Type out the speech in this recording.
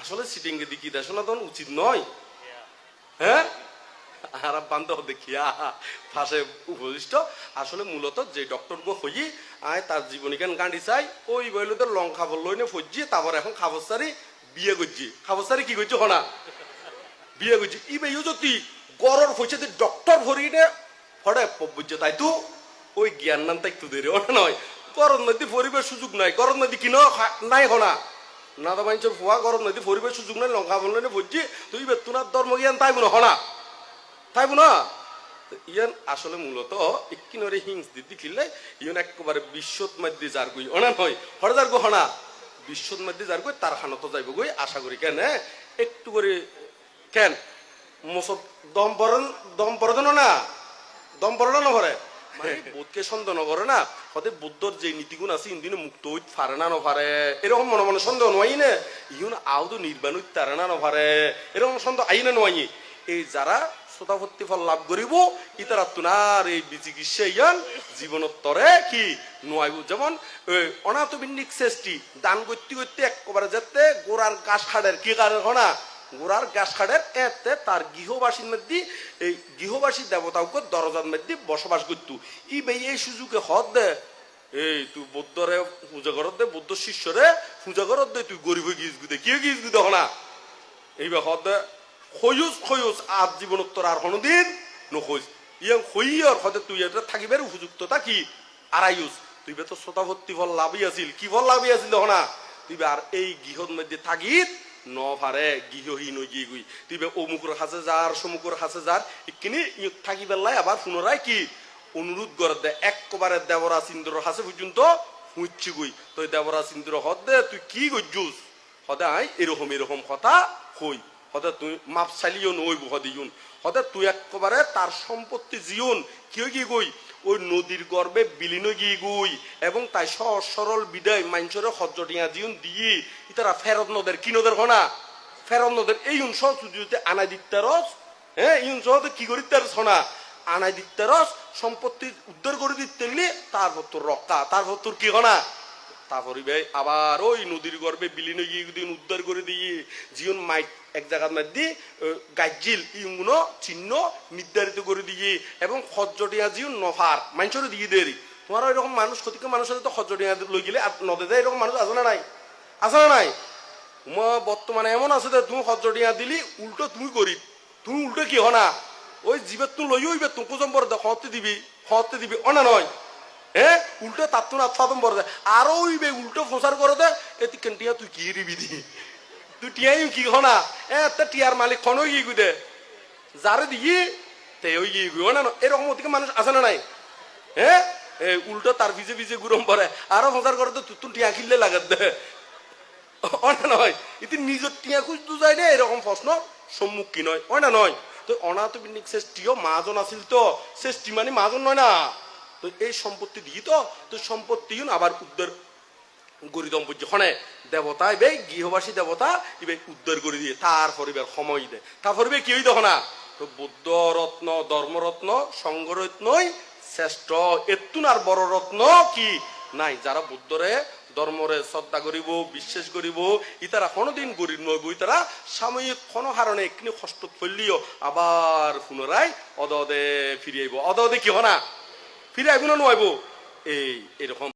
আসলে সিটিং এ দিকি দেশ না তখন উচিত নয়। হ্যাঁ? আর বান্ধব দেখিয়া ফাঁসে উপদিষ্ট আসলে মূলত যে ডক্টর গো হই আয় তার জীবনীজ্ঞান গাঁডি চাই, ওই বইলদের লং খাবার লইনে ফজি তারপর এখন খাবার সারি বিয়ে করছি। খাবার সারি কি করছি হনা? বিয়ে করছি। ই বেইও যদি গরর হইছে যে ডক্টর ভরিনে ফড়ে বুঝছে তাই তো, ওই জ্ঞান নাম তাই তো দেরি ওটা নয়? গরম নদী পরিবেশ সুযোগ নাই। গরম নদী কিনো নাই হনা? না তো মানুষের ফুয়া গরম নদী পরিবেশ সুযোগ নাই, লঙ্কা বললে বুঝছি তুই বেতুনার ধর্ম জ্ঞান তাই মনে হনা? তাই না ইয়ান আসলে মূলত একিনরে হিংস দিদি খিললে ইয়ান একেবারে বিশ্বত মধ্যে যার গই অনা নয়? হরে যার গো হনা? বিশ্বত মধ্যে যার গই তার খানত যাইব গই আশা করি, কেন? একটু করে, কেন? মসত দম পরন দম পরদন না? দম পরন না ভরে? মানে বোধকে সন্দেহ নকরে না। হতে বুদ্ধর যে নীতিগুণ আছে, ইন্দিনে মুক্ত হইতে পারে না নপারে এরকম মনে মনে সন্দেহ নয় না? ইউন আউদো নির্বাণ হইতে পারে না নপারে এরকম সন্দেহ আই না নয় এই যারা শ্রোতাভর্তি ফল লাভ করিব ইতারা তুনার এই বিচিকিৎসা ইয়ান জীবনোত্তরে কি নোয়াইব যেমন অনাথবিন্দিক শ্রেষ্ঠী দান করতে করতে একবারে যেতে গোড়ার গাছ খাড়ের কি কারণ হনা গোড়ার গাছ খাড়ের এতে তার গৃহবাসীর মধ্যে, এই গৃহবাসী দেবতাকে দরজার মধ্যে বসবাস করত। ই বেই এই সুযোগে হদ দে, এই তুই বৌদ্ধরে পূজা করত দে, বৌদ্ধ শিষ্যরে পূজা করত দে, তুই গরিব গিজ গুদে কি গিজ গুদে হনা? এইবার হদ দে খয়ুস খয়ুস আজ জীবনোত্তর আর কোনোদিন নখোজ। ইয়াং খইয়র হতে তুই এটা থাকিবের উপযুক্ততা কি? আড়াইউস তুই তো শ্রোতা ভর্তি ফল লাভই আছিল। কি ফল লাভই আছিল না তুই আর এই গৃহর মধ্যে থাকিত ন গৃহহীন হই গিয়ে গুই তুই অমুকর হাসে যার, সমুকর হাসে যার ইয়ত থাকি বেলায় আবার পুনরায় কি? অনুরোধ করে দে একবারে দেবরা সিন্দুর হাসে পর্যন্ত হুঁচছি গুই তুই দেবরা সিন্দুর হদ দে, তুই কি গজ্জুস? হদে আই, এরকম এরকম কথা হই হতে তুই মাপ চালিও নইব হদিউন হতে তুই একবারে তার সম্পত্তি জিউন। কি গই ওই নদীর গর্বে বিলীন গিয়ে গুই এবং তাই সরল বিদায় মাইনসরে হজ্জটিয়া জিউন দিয়ে ইতারা ফেরত নদের কি নদের হনা? ফেরত নদের এই উন সহ যদি আনাই দিতে রস হ্যাঁ ইউন উন সহ কি করি তার সোনা আনাই দিতে রস, সম্পত্তি উদ্ধার করে দিতে তার তারপর তোর রক্ষা তারপর তোর কি হনা? তারপরে আবার ওই নদীর গর্ভে বিলীন গিয়ে দিন উদ্ধার করে দিয়ে জীবন মাইট এক জায়গার মধ্যে গাজ্জিল ইগুলো চিহ্ন নির্ধারিত করে দিয়ে এবং হজ্জটিয়া জীবন নফার মানুষের দিয়ে দেরি। তোমার এরকম মানুষ ক্ষতিকে মানুষের তো হজ্জটিয়া লই গেলে নদে দেয় এরকম মানুষ আছে না নাই? আছে না নাই? তোমার বর্তমানে এমন আছে যে তুমি হজ্জটিয়া দিলি, উল্টো তুমি করি, তুমি উল্টো কি হনা? ওই জীবের তুমি লই ওইবে তুমি কুজম বড় দিবি হতে দিবি, অনা নয়। হ্যাঁ উল্টো তার তো আত্মাদম বড় দেয় আরও ওইবে উল্টো প্রচার করে দে। এটি কেন টিয়া তুই কি দিবি দি তুই টিয়াই কি হনা এ, তা টিয়ার মালিক খন কি গুদে? যারে দিই তে ওই কি গুই না এরকম ওদিকে মানুষ আছে না নাই? হ্যাঁ উল্টো তার ভিজে ভিজে গুরম পরে আরও প্রচার করে দে তুই টিয়া কিনলে লাগাত দে। অনা নয় ইতি নিজের টিয়া খুঁজতে যায় না? এরকম প্রশ্ন সম্মুখীন হয়। হয় না নয় তো অনাথ বিনিক শ্রেষ্ঠীয় মাজন আছিল তো। শ্রেষ্ঠী মানে মাজন নয় না? তো এই সম্পত্তি দিয়ে তো তো সম্পত্তি আবার উদ্ধার গরি দম্পতি হনে দেবতা এবে গৃহবাসী দেবতা এবে উদ্ধার করে দিয়ে, তার পরিবার সময় দেয় তার পরিবার কি হই দেখো না তো বৌদ্ধ রত্ন ধর্মরত্ন, সংঘরত্নই শ্রেষ্ঠ। এতুন আর বড় রত্ন কি? নাই, যারা বুদ্ধরে, ধর্মরে শ্রদ্ধা করিব, বিশ্বাস করিব, ইতারা কোনোদিন গরিব নইব ইতারা সাময়িক কোনো হারণে একনি কষ্ট ফেললিও আবার পুনরায় অদদে ফিরে আইব অদদে কি হনা? ফিরে আইব না নয় এই এরকম